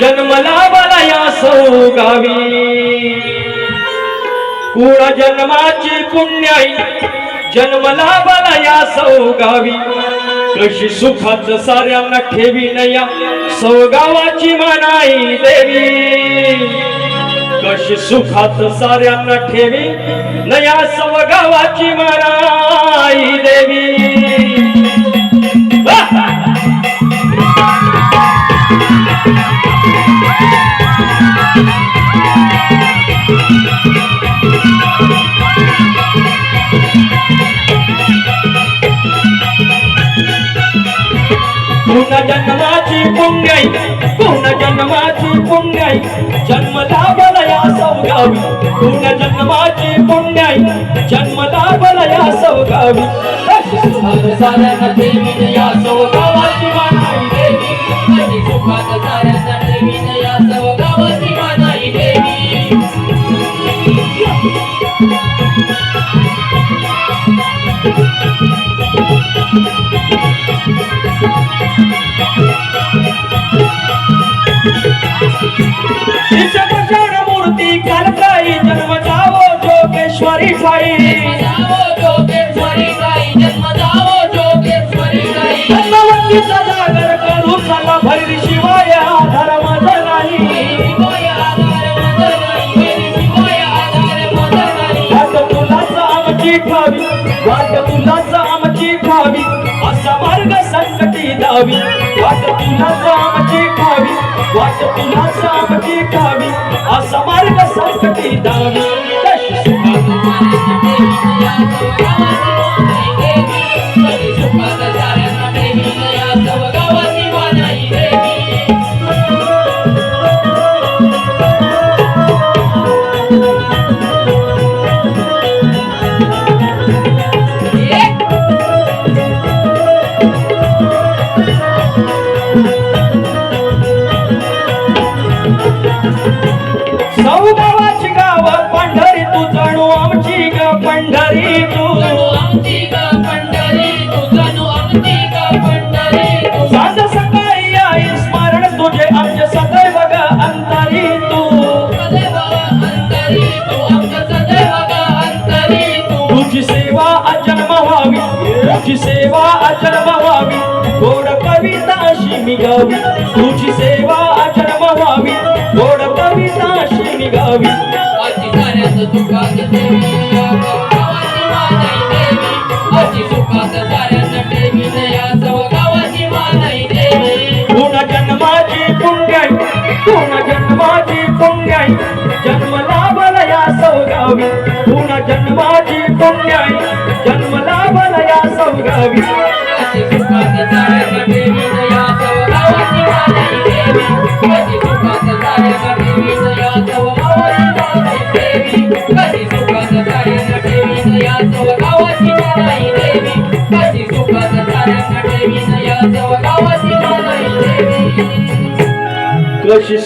जन्मला मला या सौगावी. कुळ जन्माची पुण्याई. जन्मला मला या सौगावी. कशी सुखात साऱ्यांना ठेवी नया सौगावाची मनाई देवी. कशी सुखात साऱ्यांना ठेवी नया सौगावाची मनाई देवी. नाही पूर्ण जन्माची पुण्याई. जन्म लाभला या सौगावी. पूर्ण जन्माची पुण्याई जन्म लाभला या सौगावी. सुखात साऱ्यांना या सौगावाची मानाई देवी. सुखात साऱ्यांना या सौगावाची मानाई देवी. नाही. वाट तुला सामची खावी वाट तुलाच आमची ठावी असा मार्ग संकटी दावी सौ गावाची गावात तू जणू आमची ग पंढरी तू. साध सकाळी आई स्मरण तुझे आमचे सदैव ग अंतरी तू. सदैव ग अंतरी तुझी सेवा अजन्म व्हावी तुझी सेवा अजन्म व्हावी गोड कविता अशी मी गावी तुझी सेवा अजन्म व्हावी गोड कविता अशी मी गावी. आजी साऱ्यात सुखात सौगावी. Удачи!